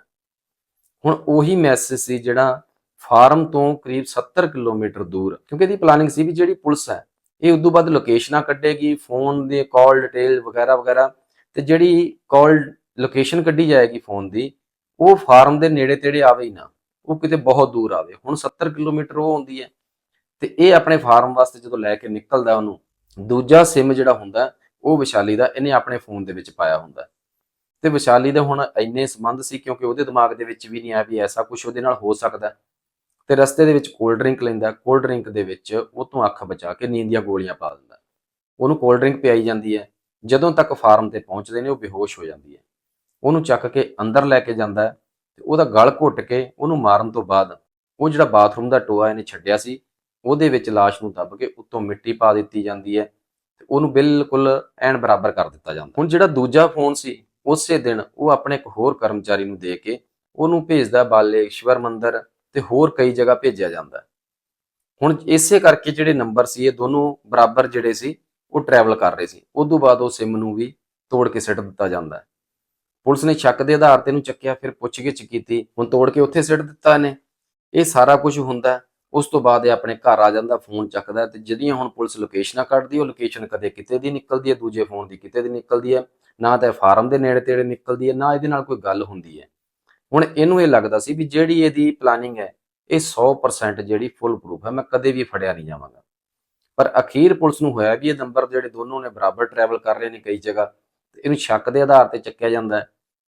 ਹੁਣ ਉਹੀ ਮੈਸੇਜ ਸੀ ਜਿਹੜਾ ਫਾਰਮ ਤੋਂ ਕਰੀਬ 70 ਕਿਲੋਮੀਟਰ ਦੂਰ, ਕਿਉਂਕਿ ਇਹਦੀ ਪਲਾਨਿੰਗ ਸੀ ਵੀ ਜਿਹੜੀ ਪੁਲਿਸ ਹੈ, ਇਹ ਉਦੋਂ ਬਾਅਦ ਲੋਕੇਸ਼ਨਾਂ ਕੱਢੇਗੀ ਫੋਨ ਦੇ ਕਾਲ ਡਿਟੇਲ ਵਗੈਰਾ ਵਗੈਰਾ, ਤੇ ਜਿਹੜੀ ਕਾਲ ਲੋਕੇਸ਼ਨ ਕੱਢੀ ਜਾਏਗੀ ਫੋਨ ਦੀ, ਉਹ ਫਾਰਮ ਦੇ ਨੇੜੇ ਤੇੜੇ ਆਵੇ ਹੀ ਨਾ। ਉਹ ਕਿਤੇ ਬਹੁਤ ਦੂਰ ਆਵੇ। ਹੁਣ 70 ਕਿਲੋਮੀਟਰ ਉਹ ਆਉਂਦੀ ਹੈ ਤੇ ਇਹ ਆਪਣੇ ਫਾਰਮ ਵਾਸਤੇ ਜਦੋਂ ਲੈ ਕੇ ਨਿਕਲਦਾ ਉਹਨੂੰ, ਦੂਜਾ ਸਿਮ ਜਿਹੜਾ ਹੁੰਦਾ, ਉਹ ਵਿਸ਼ਾਲੀ ਦਾ ਇਹਨੇ ਆਪਣੇ ਫੋਨ ਦੇ ਵਿੱਚ ਪਾਇਆ ਹੁੰਦਾ। ਤੇ ਵਿਸ਼ਾਲੀ ਦੇ ਹੁਣ ਇੰਨੇ ਸੰਬੰਧ ਸੀ ਕਿਉਂਕਿ ਉਹਦੇ ਦਿਮਾਗ ਦੇ ਵਿੱਚ ਵੀ ਨਹੀਂ ਆਇਆ ਵੀ ਐਸਾ ਕੁਝ ਉਹਦੇ ਨਾਲ ਹੋ ਸਕਦਾ। ਹੈ। ਤੇ ਰਸਤੇ ਦੇ ਵਿੱਚ ਕੋਲਡ ਡਰਿੰਕ ਲੈਂਦਾ ਕੋਲਡ ਡਰਿੰਕ ਦੇ ਵਿੱਚ ਉਹ ਤੋਂ ਅੱਖ ਬਚਾ ਕੇ ਨੀਂਦ ਦੀਆਂ ਗੋਲੀਆਂ ਪਾ ਦਿੰਦਾ। ਉਹਨੂੰ ਕੋਲਡ ਡਰਿੰਕ ਪਿਆਈ ਜਾਂਦੀ ਹੈ। ਜਦੋਂ ਤੱਕ ਫਾਰਮ ਤੇ ਪਹੁੰਚਦੇ ਨੇ, ਉਹ ਬੇਹੋਸ਼ ਹੋ ਜਾਂਦੀ ਹੈ। ਉਹਨੂੰ ਚੱਕ ਕੇ ਅੰਦਰ ਲੈ ਕੇ ਜਾਂਦਾ ਤੇ ਉਹਦਾ ਗਲ ਘੁੱਟ ਕੇ ਉਹਨੂੰ ਮਾਰਨ ਤੋਂ ਬਾਅਦ ਉਹ ਜਿਹੜਾ ਬਾਥਰੂਮ ਦਾ ਟੋਆ ਇਹਨੇ ਛੱਡਿਆ ਸੀ, ਉਹਦੇ ਵਿੱਚ ਲਾਸ਼ ਨੂੰ ਦੱਬ ਕੇ ਉੱਤੋਂ ਮਿੱਟੀ ਪਾ ਦਿੱਤੀ ਜਾਂਦੀ ਹੈ ਤੇ ਉਹਨੂੰ ਬਿਲਕੁਲ ਐਨ ਬਰਾਬਰ ਕਰ ਦਿੱਤਾ ਜਾਂਦਾ। ਹੁਣ ਜਿਹੜਾ ਦੂਜਾ ਫੋਨ ਸੀ, ਉਸੇ ਦਿਨ ਉਹ ਆਪਣੇ ਇੱਕ ਹੋਰ ਕਰਮਚਾਰੀ ਨੂੰ ਦੇ ਕੇ ਉਹਨੂੰ ਭੇਜਦਾ ਬਾਲੇਸ਼ਵਰ ਮੰਦਿਰ ਤੇ ਹੋਰ ਕਈ ਜਗ੍ਹਾ ਭੇਜਿਆ ਜਾਂਦਾ। ਹੁਣ ਇਸੇ ਕਰਕੇ ਜਿਹੜੇ ਨੰਬਰ ਸੀ, ਇਹ ਦੋਨੋਂ ਬਰਾਬਰ ਜਿਹੜੇ ਸੀ, ਉਹ ਟਰੈਵਲ ਕਰ ਰਹੇ ਸੀ। ਉਸ ਤੋਂ ਬਾਅਦ ਉਹ ਸਿਮ ਨੂੰ ਵੀ ਤੋੜ ਕੇ ਸਿੱਟ ਦਿੱਤਾ ਜਾਂਦਾ। ਹੈ ਪੁਲਿਸ ਨੇ ਸ਼ੱਕ ਦੇ ਆਧਾਰ ਤੇ ਇਹਨੂੰ ਚੱਕਿਆ, ਫਿਰ ਪੁੱਛਗਿੱਛ ਕੀਤੀ, ਹੁਣ ਤੋੜ ਕੇ ਉੱਥੇ ਸਿੱਟ ਦਿੱਤਾ ਇਹਨੇ। ਇਹ ਸਾਰਾ ਕੁਝ ਹੁੰਦਾ ਉਸ ਤੋਂ ਬਾਅਦ ਇਹ ਆਪਣੇ ਘਰ ਆ ਜਾਂਦਾ, ਫੋਨ ਚੱਕਦਾ ਹੈ ਤੇ ਜਿਹੜੀਆਂ ਹੁਣ ਪੁਲਿਸ ਲੋਕੇਸ਼ਨਾਂ ਕੱਢਦੀ, ਉਹ ਲੋਕੇਸ਼ਨ ਕਦੇ ਕਿਤੇ ਦੀ ਨਿਕਲਦੀ ਹੈ, ਦੂਜੇ ਫੋਨ ਦੀ ਕਿਤੇ ਦੀ ਨਿਕਲਦੀ ਹੈ। ਨਾ ਤਾਂ ਫਾਰਮ ਦੇ ਨੇੜੇ ਤੇੜੇ ਨਿਕਲਦੀ ਹੈ, ਨਾ ਇਹਦੇ ਨਾਲ ਕੋਈ ਗੱਲ ਹੁੰਦੀ ਹੈ। ਹੁਣ ਇਹਨੂੰ ਇਹ ਲੱਗਦਾ ਸੀ ਵੀ ਜਿਹੜੀ ਇਹਦੀ ਪਲਾਨਿੰਗ ਹੈ, ਇਹ 100% ਜਿਹੜੀ ਫੁੱਲ ਪ੍ਰੂਫ ਹੈ, ਮੈਂ ਕਦੇ ਵੀ ਫੜਿਆ ਨਹੀਂ ਜਾਵਾਂਗਾ। ਪਰ ਅਖੀਰ ਪੁਲਿਸ ਨੂੰ ਹੋਇਆ ਵੀ ਇਹ ਨੰਬਰ ਜਿਹੜੇ ਦੋਨੋਂ ਨੇ ਬਰਾਬਰ ਟਰੈਵਲ ਕਰ ਰਹੇ ਨੇ ਕਈ ਜਗ੍ਹਾ, ਤੇ ਇਹਨੂੰ ਸ਼ੱਕ ਦੇ ਆਧਾਰ ਤੇ ਚੱਕਿਆ ਜਾਂਦਾ ਹੈ।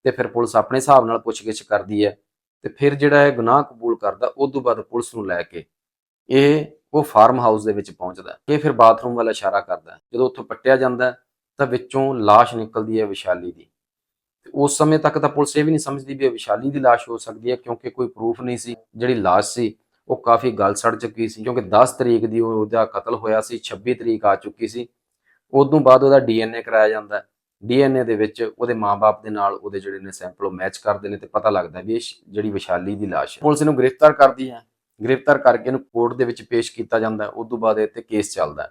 ਤੇ ਫਿਰ ਪੁਲਿਸ ਆਪਣੇ ਹਿਸਾਬ ਨਾਲ ਪੁੱਛਗਿੱਛ ਕਰਦੀ ਹੈ ਤੇ ਫਿਰ ਜਿਹੜਾ ਇਹ ਗੁਨਾਹ ਕਬੂਲ ਕਰਦਾ, ਉਸ ਤੋਂ ਬਾਅਦ ਪੁਲਿਸ ਨੂੰ ਲੈ ਕੇ ਇਹ ਉਹ ਫਾਰਮ ਹਾਊਸ ਦੇ ਵਿੱਚ ਪਹੁੰਚਦਾ ਇਹ ਫਿਰ ਬਾਥਰੂਮ ਵੱਲ ਇਸ਼ਾਰਾ ਕਰਦਾ ਜਦੋਂ ਉੱਥੋਂ ਪੱਟਿਆ ਜਾਂਦਾ ਤਾਂ ਵਿੱਚੋਂ ਲਾਸ਼ ਨਿਕਲਦੀ ਹੈ ਵਿਸ਼ਾਲੀ ਦੀ। ਉਸ ਸਮੇਂ ਤੱਕ ਤਾਂ ਪੁਲਿਸ ਇਹ ਵੀ ਨਹੀਂ ਸਮਝਦੀ ਵੀ ਵਿਸ਼ਾਲੀ ਦੀ ਲਾਸ਼ ਹੋ ਸਕਦੀ ਹੈ, ਕਿਉਂਕਿ ਕੋਈ ਪ੍ਰੂਫ ਨਹੀਂ ਸੀ। ਜਿਹੜੀ ਲਾਸ਼ ਸੀ, ਉਹ ਕਾਫੀ ਗਲ ਸੜ ਚੁੱਕੀ ਸੀ, ਕਿਉਂਕਿ 10 ਤਰੀਕ ਦੀ ਉਹਦਾ ਕਤਲ ਹੋਇਆ ਸੀ 26 ਤਰੀਕ ਆ ਚੁੱਕੀ ਸੀ। ਉਦੋਂ ਬਾਅਦ ਉਹਦਾ ਡੀਐਨਏ ਕਰਾਇਆ ਜਾਂਦਾ ਡੀਐਨਏ ਦੇ ਵਿੱਚ ਉਹਦੇ ਮਾਪੇ ਦੇ ਨਾਲ ਉਹਦੇ ਜਿਹੜੇ ਨੇ ਸੈਂਪਲ ਉਹ ਮੈਚ ਕਰਦੇ ਨੇ ਤੇ ਪਤਾ ਲੱਗਦਾ ਵੀ ਇਹ ਜਿਹੜੀ ਵਿਸ਼ਾਲੀ ਦੀ ਲਾਸ਼ ਹੈ। ਪੁਲਿਸ ਇਹਨੂੰ ਗ੍ਰਿਫਤਾਰ ਕਰਦੀ ਹੈ। ਗ੍ਰਿਫਤਾਰ ਕਰਕੇ ਇਹਨੂੰ ਕੋਰਟ ਦੇ ਵਿੱਚ ਪੇਸ਼ ਕੀਤਾ ਜਾਂਦਾ ਹੈ। ਉਸ ਤੋਂ ਬਾਅਦ ਇਹ ਤੇ ਕੇਸ ਚੱਲਦਾ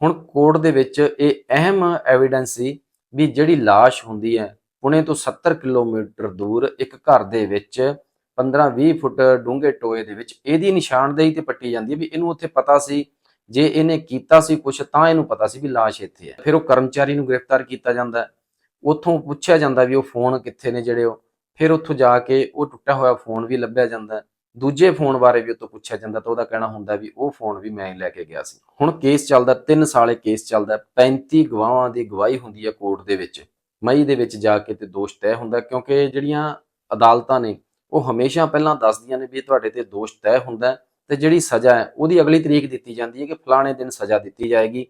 ਹੁਣ ਕੋਰਟ ਦੇ ਵਿੱਚ ਇਹ ਅਹਿਮ ਐਵੀਡੈਂਸ ਸੀ ਵੀ ਜਿਹੜੀ ਲਾਸ਼ ਹੁੰਦੀ ਹੈ, ਪੁਣੇ ਤੋਂ 70 ਕਿਲੋਮੀਟਰ ਦੂਰ ਇੱਕ ਘਰ ਦੇ ਵਿੱਚ 15-20 ਫੁੱਟ ਡੂੰਘੇ ਟੋਏ ਦੇ ਵਿੱਚ ਇਹਦੀ ਨਿਸ਼ਾਨਦੇਹੀ ਤੇ ਪੱਟੀ ਜਾਂਦੀ ਹੈ ਵੀ ਇਹਨੂੰ ਉੱਥੇ ਪਤਾ ਸੀ ਜੇ ਇਹਨੇ ਕੀਤਾ ਸੀ ਕੁਝ ਤਾਂ ਇਹਨੂੰ ਪਤਾ ਸੀ ਵੀ ਲਾਸ਼ ਇੱਥੇ ਹੈ। ਫਿਰ ਉਹ ਕਰਮਚਾਰੀ ਨੂੰ ਗ੍ਰਿਫਤਾਰ ਕੀਤਾ ਜਾਂਦਾ ਉੱਥੋਂ ਪੁੱਛਿਆ ਜਾਂਦਾ ਵੀ ਉਹ ਫੋਨ ਕਿੱਥੇ ਨੇ ਜਿਹੜੇ ਉਹ। ਫਿਰ ਉੱਥੋਂ ਜਾ ਕੇ ਉਹ ਟੁੱਟਾ ਹੋਇਆ ਫੋਨ ਵੀ ਲੱਭਿਆ ਜਾਂਦਾ ਦੂਜੇ ਫੋਨ ਬਾਰੇ ਵੀ ਉਤੋਂ ਪੁੱਛਿਆ ਜਾਂਦਾ ਤਾਂ ਉਹਦਾ ਕਹਿਣਾ ਹੁੰਦਾ ਵੀ ਉਹ ਫੋਨ ਵੀ ਮੈਂ ਹੀ ਲੈ ਕੇ ਗਿਆ ਸੀ। ਹੁਣ ਕੇਸ ਚੱਲਦਾ 3 ਸਾਲੇ ਕੇਸ ਚੱਲਦਾ 35 ਗਵਾਹਾਂ ਦੀ ਗਵਾਹੀ ਹੁੰਦੀ ਹੈ ਕੋਰਟ ਦੇ ਵਿੱਚ। ਮਈ ਦੇ ਵਿੱਚ ਜਾ ਕੇ ਤੇ ਦੋਸ਼ ਤੈਅ ਹੁੰਦਾ ਕਿਉਂਕਿ ਜਿਹੜੀਆਂ ਅਦਾਲਤਾਂ ਨੇ, ਉਹ ਹਮੇਸ਼ਾ ਪਹਿਲਾਂ ਦੱਸਦੀਆਂ ਨੇ ਵੀ ਤੁਹਾਡੇ ਤੇ ਦੋਸ਼ ਤੈਅ ਹੁੰਦਾ ਤੇ ਜਿਹੜੀ ਸਜ਼ਾ ਹੈ, ਉਹਦੀ ਅਗਲੀ ਤਰੀਕ ਦਿੱਤੀ ਜਾਂਦੀ ਹੈ ਕਿ ਫਲਾਣੇ ਦਿਨ ਸਜ਼ਾ ਦਿੱਤੀ ਜਾਏਗੀ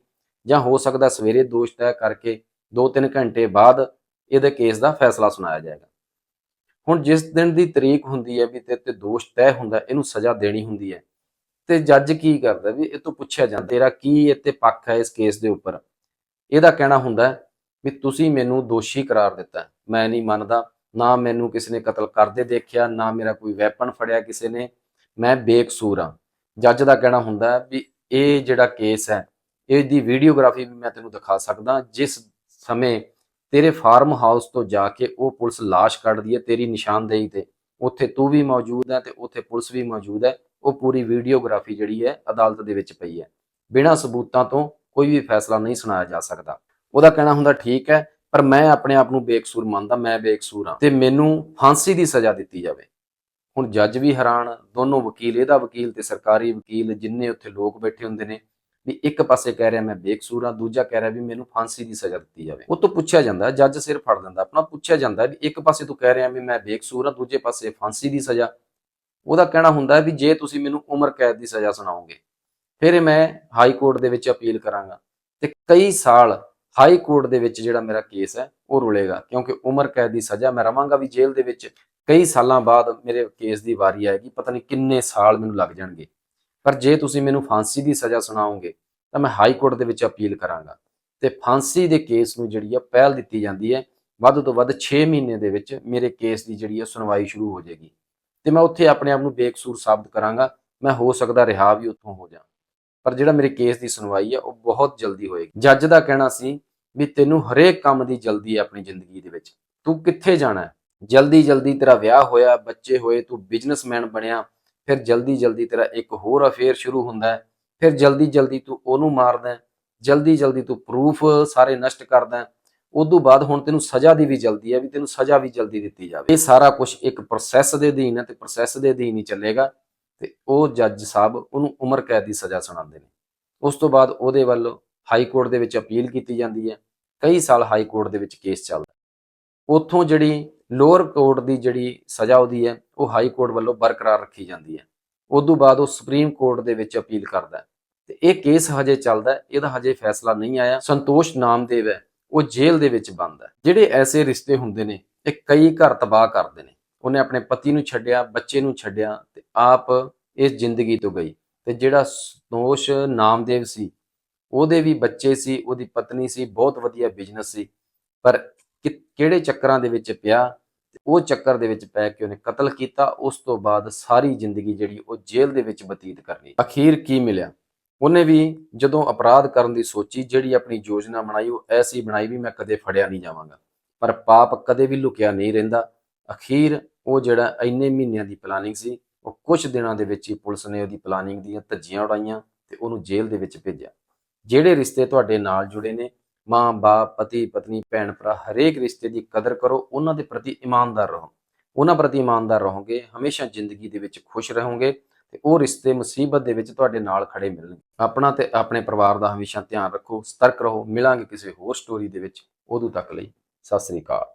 ਜਾਂ ਹੋ ਸਕਦਾ ਸਵੇਰੇ ਦੋਸ਼ ਤੈਅ ਕਰਕੇ 2-3 ਘੰਟੇ ਬਾਅਦ ਇਹਦੇ ਕੇਸ ਦਾ ਫੈਸਲਾ ਸੁਣਾਇਆ ਜਾਏਗਾ। ਹੁਣ ਜਿਸ ਦਿਨ ਦੀ ਤਰੀਕ ਹੁੰਦੀ ਹੈ ਵੀ ਤੇ ਤੇ ਦੋਸ਼ ਤੈਅ ਹੁੰਦਾ, ਇਹਨੂੰ ਸਜ਼ਾ ਦੇਣੀ ਹੁੰਦੀ ਹੈ, ਤੇ ਜੱਜ ਕੀ ਕਰਦਾ ਵੀ ਇਹ ਤੋਂ ਪੁੱਛਿਆ ਜਾਂਦਾ, ਤੇਰਾ ਕੀ ਇੱਥੇ ਪੱਖ ਹੈ ਇਸ ਕੇਸ ਦੇ ਉੱਪਰ? ਇਹਦਾ ਕਹਿਣਾ ਹੁੰਦਾ ਵੀ ਤੁਸੀਂ ਮੈਨੂੰ ਦੋਸ਼ੀ ਕਰਾਰ ਦਿੱਤਾ, ਮੈਂ ਨਹੀਂ ਮੰਨਦਾ, ਨਾ ਮੈਨੂੰ ਕਿਸੇ ਨੇ ਕਤਲ ਕਰਦੇ ਦੇਖਿਆ, ਨਾ ਮੇਰਾ ਕੋਈ ਵੈਪਨ ਫੜਿਆ ਕਿਸੇ ਨੇ ਮੈਂ ਬੇਕਸੂਰ ਹਾਂ। ਜੱਜ ਦਾ ਕਹਿਣਾ ਹੁੰਦਾ ਹੈ ਵੀ ਇਹ ਜਿਹੜਾ ਕੇਸ ਹੈ, ਇਹਦੀ ਵੀਡੀਓਗ੍ਰਾਫੀ ਵੀ ਮੈਂ ਤੈਨੂੰ ਦਿਖਾ ਸਕਦਾ ਜਿਸ ਸਮੇਂ ਤੇਰੇ ਫਾਰਮ ਹਾਊਸ ਤੋਂ ਜਾ ਕੇ ਉਹ ਪੁਲਿਸ ਲਾਸ਼ ਕੱਢਦੀ ਹੈ ਤੇਰੀ ਨਿਸ਼ਾਨਦੇਹੀ ਤੇ, ਉੱਥੇ ਤੂੰ ਵੀ ਮੌਜੂਦ ਹੈ ਤੇ ਉੱਥੇ ਪੁਲਿਸ ਵੀ ਮੌਜੂਦ ਹੈ। ਉਹ ਪੂਰੀ ਵੀਡੀਓਗ੍ਰਾਫੀ ਜਿਹੜੀ ਹੈ ਅਦਾਲਤ ਦੇ ਵਿੱਚ ਪਈ ਹੈ। ਬਿਨਾਂ ਸਬੂਤਾਂ ਤੋਂ ਕੋਈ ਵੀ ਫੈਸਲਾ ਨਹੀਂ ਸੁਣਾਇਆ ਜਾ ਸਕਦਾ। ਉਹਦਾ ਕਹਿਣਾ ਹੁੰਦਾ ਠੀਕ ਹੈ, ਪਰ ਮੈਂ ਆਪਣੇ ਆਪ ਨੂੰ ਬੇਕਸੂਰ ਮੰਨਦਾ, ਮੈਂ ਬੇਕਸੂਰ ਹਾਂ ਤੇ ਮੈਨੂੰ ਫਾਂਸੀ ਦੀ ਸਜ਼ਾ ਦਿੱਤੀ ਜਾਵੇ। ਹੁਣ ਜੱਜ ਵੀ ਹੈਰਾਨ, ਦੋਨੋਂ ਵਕੀਲ, ਇਹਦਾ ਵਕੀਲ ਤੇ ਸਰਕਾਰੀ ਵਕੀਲ ਜਿੰਨੇ ਉੱਥੇ ਲੋਕ ਬੈਠੇ ਹੁੰਦੇ ਨੇ, ਵੀ ਇੱਕ ਪਾਸੇ ਕਹਿ ਰਿਹਾ ਮੈਂ ਬੇਕਸੂਰ ਹਾਂ, ਦੂਜਾ ਕਹਿ ਰਿਹਾ ਵੀ ਮੈਨੂੰ ਫਾਂਸੀ ਦੀ ਸਜ਼ਾ ਦਿੱਤੀ ਜਾਵੇ। ਉਹ ਤੋਂ ਪੁੱਛਿਆ ਜਾਂਦਾ, ਜੱਜ ਸਿਰ ਫੜ ਦਿੰਦਾ, ਆਪਣਾ ਪੁੱਛਿਆ ਜਾਂਦਾ ਵੀ ਇੱਕ ਪਾਸੇ ਤੂੰ ਕਹਿ ਰਿਹਾ ਵੀ ਮੈਂ ਬੇਕਸੂਰ ਹਾਂ, ਦੂਜੇ ਪਾਸੇ ਫਾਂਸੀ ਦੀ ਸਜ਼ਾ। ਉਹਦਾ ਕਹਿਣਾ ਹੁੰਦਾ ਵੀ ਜੇ ਤੁਸੀਂ ਮੈਨੂੰ ਉਮਰ ਕੈਦ ਦੀ ਸਜ਼ਾ ਸੁਣਾਓਗੇ, ਫਿਰ ਮੈਂ ਹਾਈ ਕੋਰਟ ਦੇ ਵਿੱਚ ਅਪੀਲ ਕਰਾਂਗਾ। ਤੇ ਕਈ ਸਾਲ ਹਾਈ ਕੋਰਟ ਦੇ ਵਿੱਚ ਜਿਹੜਾ ਮੇਰਾ ਕੇਸ ਹੈ, ਉਹ ਰੁਲੇਗਾ, ਕਿਉਂਕਿ ਉਮਰ ਕੈਦ ਦੀ ਸਜ਼ਾ ਮੈਂ ਰਵਾਂਗਾ ਵੀ ਜੇਲ੍ਹ ਦੇ ਵਿੱਚ ਕਈ ਸਾਲਾਂ ਬਾਅਦ ਮੇਰੇ ਕੇਸ ਦੀ ਵਾਰੀ ਆਏਗੀ, ਪਤਾ ਨਹੀਂ ਕਿੰਨੇ ਸਾਲ ਮੈਨੂੰ ਲੱਗ ਜਾਣਗੇ। ਪਰ ਜੇ ਤੁਸੀਂ ਮੈਨੂੰ ਫਾਂਸੀ ਦੀ ਸਜ਼ਾ ਸੁਣਾਓਗੇ, ਤਾਂ ਮੈਂ ਹਾਈ ਕੋਰਟ ਦੇ ਵਿੱਚ ਅਪੀਲ ਕਰਾਂਗਾ। ਤੇ ਫਾਂਸੀ ਦੇ ਕੇਸ ਨੂੰ ਜਿਹੜੀ ਆ, ਪਹਿਲ ਦਿੱਤੀ ਜਾਂਦੀ ਹੈ, ਵੱਧ ਤੋਂ ਵੱਧ 6 ਮਹੀਨੇ ਦੇ ਵਿੱਚ ਮੇਰੇ ਕੇਸ ਦੀ ਜਿਹੜੀ ਆ, ਸੁਣਵਾਈ ਸ਼ੁਰੂ ਹੋ ਜਾਏਗੀ। ਤੇ ਮੈਂ ਉੱਥੇ ਆਪਣੇ ਆਪ ਨੂੰ ਬੇਕਸੂਰ ਸਾਬਤ ਕਰਾਂਗਾ, ਮੈਂ ਹੋ ਸਕਦਾ ਰਿਹਾ ਵੀ ਉੱਥੋਂ ਹੋ ਜਾ ਪਰ ਜਿਹੜਾ ਮੇਰੇ ਕੇਸ ਦੀ ਸੁਣਵਾਈ ਆ, ਉਹ ਬਹੁਤ ਜਲਦੀ ਹੋਏਗੀ। ਜੱਜ ਦਾ ਕਹਿਣਾ ਸੀ ਵੀ ਤੈਨੂੰ ਹਰੇਕ ਕੰਮ ਦੀ ਜਲਦੀ ਹੈ ਆਪਣੀ ਜ਼ਿੰਦਗੀ ਦੇ ਵਿੱਚ। ਤੂੰ ਕਿੱਥੇ ਜਾਣਾ ਹੈ? ਜਲਦੀ ਜਲਦੀ ਤੇਰਾ ਵਿਆਹ ਹੋਇਆ, ਬੱਚੇ ਹੋਏ, ਤੂੰ ਬਿਜ਼ਨਸਮੈਨ ਬਣਿਆ, ਫਿਰ ਜਲਦੀ ਜਲਦੀ ਤੇਰਾ ਇੱਕ ਹੋਰ ਅਫੇਅਰ ਸ਼ੁਰੂ ਹੁੰਦਾ ਹੈ, ਫਿਰ ਜਲਦੀ ਜਲਦੀ ਤੂੰ ਉਹਨੂੰ ਮਾਰਦਾ ਜਲਦੀ ਜਲਦੀ ਤੂੰ ਪ੍ਰੂਫ ਸਾਰੇ ਨਸ਼ਟ ਕਰਦਾ ਹੈ। ਤੋਂ ਬਾਅਦ ਹੁਣ ਤੈਨੂੰ ਸਜ਼ਾ ਦੀ ਵੀ ਜਲਦੀ ਹੈ, ਵੀ ਤੈਨੂੰ ਸਜ਼ਾ ਵੀ ਜਲਦੀ ਦਿੱਤੀ ਜਾਵੇ। ਇਹ ਸਾਰਾ ਕੁਝ ਇੱਕ ਪ੍ਰੋਸੈਸ ਦੇ ਅਧੀਨ ਹੈ ਤੇ ਪ੍ਰੋਸੈਸ ਦੇ ਅਧੀਨ ਹੀ ਚੱਲੇਗਾ। ਤੇ ਉਹ ਜੱਜ ਸਾਹਿਬ ਉਹਨੂੰ ਉਮਰ ਕੈਦ ਦੀ ਸਜ਼ਾ ਸੁਣਾਉਂਦੇ ਨੇ। ਉਸ ਤੋਂ ਬਾਅਦ ਉਹਦੇ ਵੱਲੋਂ ਹਾਈ ਕੋਰਟ ਦੇ ਵਿੱਚ ਅਪੀਲ ਕੀਤੀ ਜਾਂਦੀ ਹੈ। ਕਈ ਸਾਲ ਹਾਈ ਕੋਰਟ ਦੇ ਵਿੱਚ ਕੇਸ ਚੱਲਦਾ ਉੱਥੋਂ ਜਿਹੜੀ ਲੋਅਰ ਕੋਰਟ ਦੀ ਜਿਹੜੀ ਸਜ਼ਾ ਉਹਦੀ ਹੈ, ਉਹ ਹਾਈ ਕੋਰਟ ਵੱਲੋਂ ਬਰਕਰਾਰ ਰੱਖੀ ਜਾਂਦੀ ਹੈ। ਉਦੋਂ ਬਾਅਦ ਉਹ ਸੁਪਰੀਮ ਕੋਰਟ ਦੇ ਵਿੱਚ ਅਪੀਲ ਕਰਦਾ ਹੈ। ਤੇ ਇਹ ਕੇਸ ਹਜੇ ਚੱਲਦਾ ਇਹਦਾ ਹਜੇ ਫੈਸਲਾ ਨਹੀਂ ਆਇਆ। ਸੰਤੋਸ਼ ਨਾਮਦੇਵ ਹੈ, ਉਹ ਜੇਲ੍ਹ ਦੇ ਵਿੱਚ ਬੰਦ ਹੈ। ਜਿਹੜੇ ਐਸੇ ਰਿਸ਼ਤੇ ਹੁੰਦੇ ਨੇ, ਇਹ ਕਈ ਘਰ ਤਬਾਹ ਕਰਦੇ ਨੇ। ਉਹਨੇ ਆਪਣੇ ਪਤੀ ਨੂੰ ਛੱਡਿਆ, ਬੱਚੇ ਨੂੰ ਛੱਡਿਆ ਤੇ ਆਪ ਇਸ ਜ਼ਿੰਦਗੀ ਤੋਂ ਗਈ ਤੇ ਜਿਹੜਾ ਸੰਤੋਸ਼ ਨਾਮਦੇਵ ਸੀ, ਉਹਦੇ ਵੀ ਬੱਚੇ ਸੀ, ਉਹਦੀ ਪਤਨੀ ਸੀ, ਬਹੁਤ ਵਧੀਆ ਬਿਜ਼ਨਸ ਸੀ, ਪਰ ਕਿਹੜੇ ਚੱਕਰਾਂ ਦੇ ਵਿੱਚ ਪਿਆ ਤੇ ਉਹ ਚੱਕਰ ਦੇ ਵਿੱਚ ਪੈ ਕੇ ਉਹਨੇ ਕਤਲ ਕੀਤਾ, ਉਸ ਤੋਂ ਬਾਅਦ ਸਾਰੀ ਜ਼ਿੰਦਗੀ ਜਿਹੜੀ ਉਹ ਜੇਲ੍ਹ ਦੇ ਵਿੱਚ ਬਤੀਤ ਕਰਨੀ। ਅਖੀਰ ਕੀ ਮਿਲਿਆ? ਉਹਨੇ ਵੀ ਜਦੋਂ ਅਪਰਾਧ ਕਰਨ ਦੀ ਸੋਚੀ, ਜਿਹੜੀ ਆਪਣੀ ਯੋਜਨਾ ਬਣਾਈ, ਉਹ ਐਸੀ ਬਣਾਈ ਵੀ ਮੈਂ ਕਦੇ ਫੜਿਆ ਨਹੀਂ ਜਾਵਾਂਗਾ। ਪਰ ਪਾਪ ਕਦੇ ਵੀ ਲੁਕਿਆ ਨਹੀਂ ਰਹਿੰਦਾ। ਅਖੀਰ ਉਹ ਜਿਹੜਾ ਇੰਨੇ ਮਹੀਨਿਆਂ ਦੀ ਪਲਾਨਿੰਗ ਸੀ, ਉਹ ਕੁਝ ਦਿਨਾਂ ਦੇ ਵਿੱਚ ਹੀ ਪੁਲਿਸ ਨੇ ਉਹਦੀ ਪਲਾਨਿੰਗ ਦੀਆਂ ਧੱਜੀਆਂ ਉਡਾਈਆਂ ਤੇ ਉਹਨੂੰ ਜੇਲ੍ਹ ਦੇ ਵਿੱਚ ਭੇਜਿਆ। ਜਿਹੜੇ ਰਿਸ਼ਤੇ ਤੁਹਾਡੇ ਨਾਲ ਜੁੜੇ ਨੇ, ਮਾਂ, ਬਾਪ, ਪਤੀ, ਪਤਨੀ, ਭੈਣ, ਭਰਾ, ਹਰੇਕ ਰਿਸ਼ਤੇ ਦੀ ਕਦਰ ਕਰੋ, ਉਹਨਾਂ ਦੇ ਪ੍ਰਤੀ ਇਮਾਨਦਾਰ ਰਹੋ। ਉਹਨਾਂ ਪ੍ਰਤੀ ਇਮਾਨਦਾਰ ਰਹੋਗੇ, ਹਮੇਸ਼ਾ ਜ਼ਿੰਦਗੀ ਦੇ ਵਿੱਚ ਖੁਸ਼ ਰਹੋਗੇ ਤੇ ਉਹ ਰਿਸ਼ਤੇ ਮੁਸੀਬਤ ਦੇ ਵਿੱਚ ਤੁਹਾਡੇ ਨਾਲ ਖੜੇ ਮਿਲਣਗੇ। ਆਪਣਾ ਤੇ ਆਪਣੇ ਪਰਿਵਾਰ ਦਾ ਹਮੇਸ਼ਾ ਧਿਆਨ ਰੱਖੋ, ਸਤਰਕ ਰਹੋ, ਮਿਲਾਂਗੇ ਕਿਸੇ ਹੋਰ ਸਟੋਰੀ ਦੇ ਵਿੱਚ। ਉਦੋਂ ਤੱਕ ਲਈ ਸਤਿ ਸ੍ਰੀ ਅਕਾਲ।